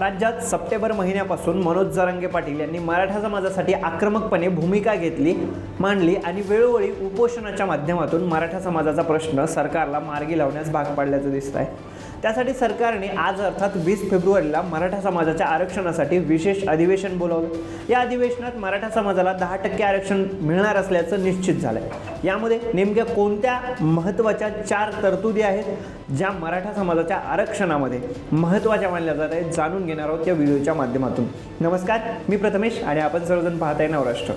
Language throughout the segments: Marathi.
राज्यात सप्टेंबर महिन्यापासून मनोज जरांगे पाटील यांनी मराठा समाजासाठी आक्रमकपणे भूमिका घेतली मांडली आणि वेळोवेळी उपोषणाच्या माध्यमातून मराठा समाजाचा प्रश्न सरकारला मार्गी लावण्यास भाग पाडल्याचं दिसत आहे त्यासाठी सरकारने आज अर्थात वीस फेब्रुवारीला मराठा समाजाच्या आरक्षणासाठी विशेष अधिवेशन बोलावलं. या अधिवेशनात मराठा समाजाला दहा टक्के आरक्षण मिळणार असल्याचं निश्चित झालंय. यामध्ये नेमक्या कोणत्या महत्त्वाच्या चार तरतुदी आहेत ज्या मराठा समाजाच्या आरक्षणामध्ये महत्त्वाच्या मानल्या जात आहेत जाणून घेणार आहोत या व्हिडिओच्या माध्यमातून. नमस्कार मी प्रथमेश आणि आपण सर्वजण पाहताय नवराष्ट्र.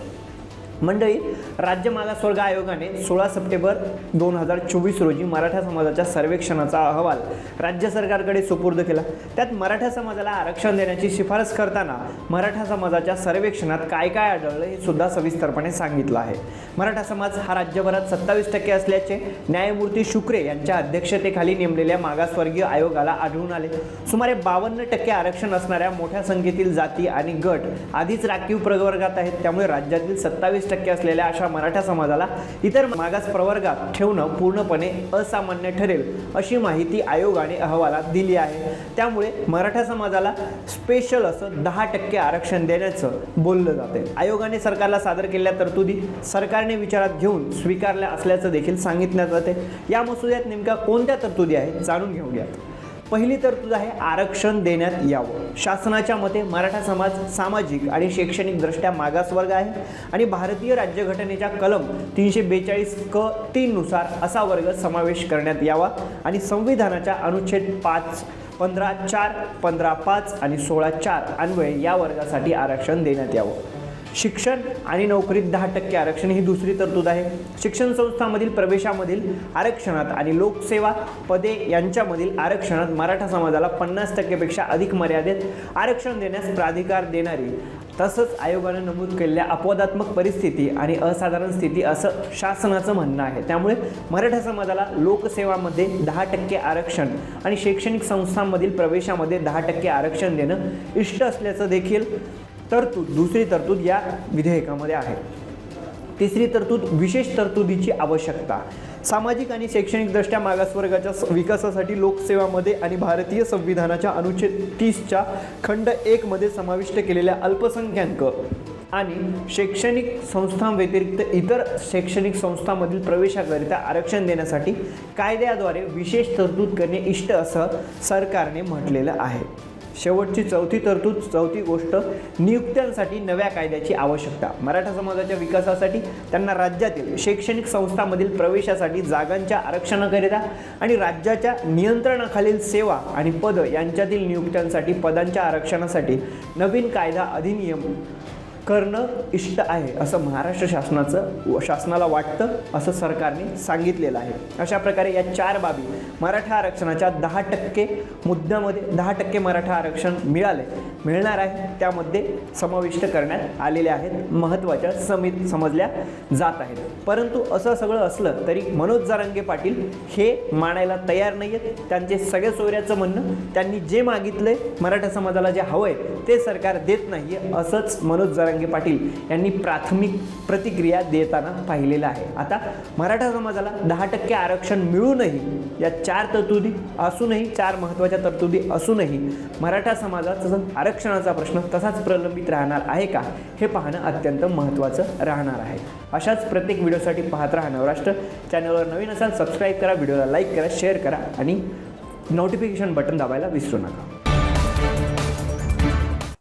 मंडळी राज्य मागासवर्ग आयोगाने सोळा सप्टेंबर दोन हजार चोवीस रोजी मराठा समाजाच्या सर्वेक्षणाचा अहवाल राज्य सरकारकडे सुपूर्द केला. त्यात मराठा समाजाला आरक्षण देण्याची शिफारस करताना मराठा समाजाच्या सर्वेक्षणात काय काय आढळलं हे सुद्धा सविस्तरपणे सांगितलं आहे. मराठा समाज हा राज्यभरात सत्तावीस टक्के असल्याचे न्यायमूर्ती शुक्रे यांच्या अध्यक्षतेखाली नेमलेल्या मागासवर्गीय आयोगाला आढळून आले. सुमारे बावन्न टक्के आरक्षण असणाऱ्या मोठ्या संख्येतील जाती आणि गट आधीच राखीव प्रवर्गात आहेत त्यामुळे राज्यातील सत्तावीस टक्के असलेल्या अशा मराठा समाजाला इतर मागास प्रवर्गात ठेवणं पूर्णपणे असामान्य ठरेल अशी माहिती आयोगाने अहवालात दिली आहे. त्यामुळे मराठा समाजाला स्पेशल असं दहा टक्के आरक्षण देण्याचं बोललं जाते आयोगाने सरकारला सादर केलेल्या तरतुदी सरकारने विचारात घेऊन स्वीकारल्या असल्याचं देखील सांगितलं जाते या मसुद्यात नेमक्या कोणत्या तरतुदी आहेत जाणून घेऊयात. पहिली तरतूद आहे आरक्षण देण्यात यावं. शासनाच्या मते मराठा समाज सामाजिक आणि शैक्षणिकदृष्ट्या मागासवर्ग आहे आणि भारतीय राज्यघटनेच्या कलम तीनशे बेचाळीस क तीन नुसार असा वर्ग समावेश करण्यात यावा आणि संविधानाच्या अनुच्छेद पाच पंधरा चार पंधरा पाच आणि सोळा चार अन्वये या वर्गासाठी आरक्षण देण्यात यावं. शिक्षण आणि नोकरीत दहा टक्के आरक्षण ही दुसरी तरतूद आहे. शिक्षण संस्थांमधील प्रवेशामधील आरक्षणात आणि लोकसेवा पदे यांच्यामधील आरक्षणात मराठा समाजाला पन्नास टक्केपेक्षा अधिक मर्यादेत आरक्षण देण्यास प्राधिकार देणारी तसंच आयोगानं नमूद केलेल्या अपवादात्मक परिस्थिती आणि असाधारण स्थिती असं शासनाचं म्हणणं आहे. त्यामुळे मराठा समाजाला लोकसेवामध्ये दहा टक्के आरक्षण आणि शैक्षणिक संस्थांमधील प्रवेशामध्ये दहा टक्के आरक्षण देणं इष्ट असल्याचं देखील तरतूद दुसरी तरतूद या विधेयकामध्ये आहे. तिसरी तरतूद विशेष तरतुदीची आवश्यकता. सामाजिक आणि शैक्षणिकदृष्ट्या मागासवर्गाच्या विकासासाठी लोकसेवामध्ये आणि भारतीय संविधानाच्या अनुच्छेद तीसच्या खंड एकमध्ये समाविष्ट केलेल्या अल्पसंख्याक आणि शैक्षणिक संस्थांव्यतिरिक्त इतर शैक्षणिक संस्थांमधील प्रवेशाकरिता आरक्षण देण्यासाठी कायद्याद्वारे विशेष तरतूद करणे इष्ट असं सरकारने म्हटलेलं आहे. शेवटची चौथी तरतूद चौथी गोष्ट नियुक्त्यांसाठी नव्या कायद्याची आवश्यकता. मराठा समाजाच्या विकासासाठी त्यांना राज्यातील शैक्षणिक संस्थांमधील प्रवेशासाठी जागांच्या आरक्षणाकरिता आणि राज्याच्या नियंत्रणाखालील सेवा आणि पद यांच्यातील नियुक्त्यांसाठी पदांच्या आरक्षणासाठी नवीन कायदा अधिनियम करणं इष्ट आहे असं महाराष्ट्र शासनाचं शासनाला वाटतं असं सरकारने सांगितलेलं आहे. अशा प्रकारे या चार बाबी मराठा आरक्षणाच्या दहा टक्के मुद्द्यामध्ये दहा टक्के मराठा आरक्षण मिळाले मिळणार आहे त्यामध्ये समाविष्ट करण्यात आलेले आहेत महत्त्वाच्या समी समजल्या जात आहेत. परंतु असं सगळं असलं तरी मनोज जारंगे पाटील हे मानायला तयार नाही आहेत त्यांचे सगळ्या सोयऱ्याचं म्हणणं त्यांनी जे मागितलं मराठा समाजाला जे हवं आहे ते सरकार देत नाही असंच मनोज जरांगे पाटील यांनी प्राथमिक प्रतिक्रिया देताना पाहिलेलं आहे. आता मराठा समाजाला दहा टक्के आरक्षण मिळूनही या चार तरतुदी असूनही चार महत्त्वाच्या तरतुदी असूनही मराठा समाजाचा आरक्षणाचा प्रश्न तसाच प्रलंबित राहणार आहे का हे पाहणं अत्यंत महत्त्वाचं राहणार आहे. अशाच प्रत्येक व्हिडिओसाठी पाहत राहा नवराष्ट्र चॅनलवर नवीन असाल सबस्क्राईब करा व्हिडिओला लाईक करा शेअर करा आणि नोटिफिकेशन बटन दाबायला विसरू नका.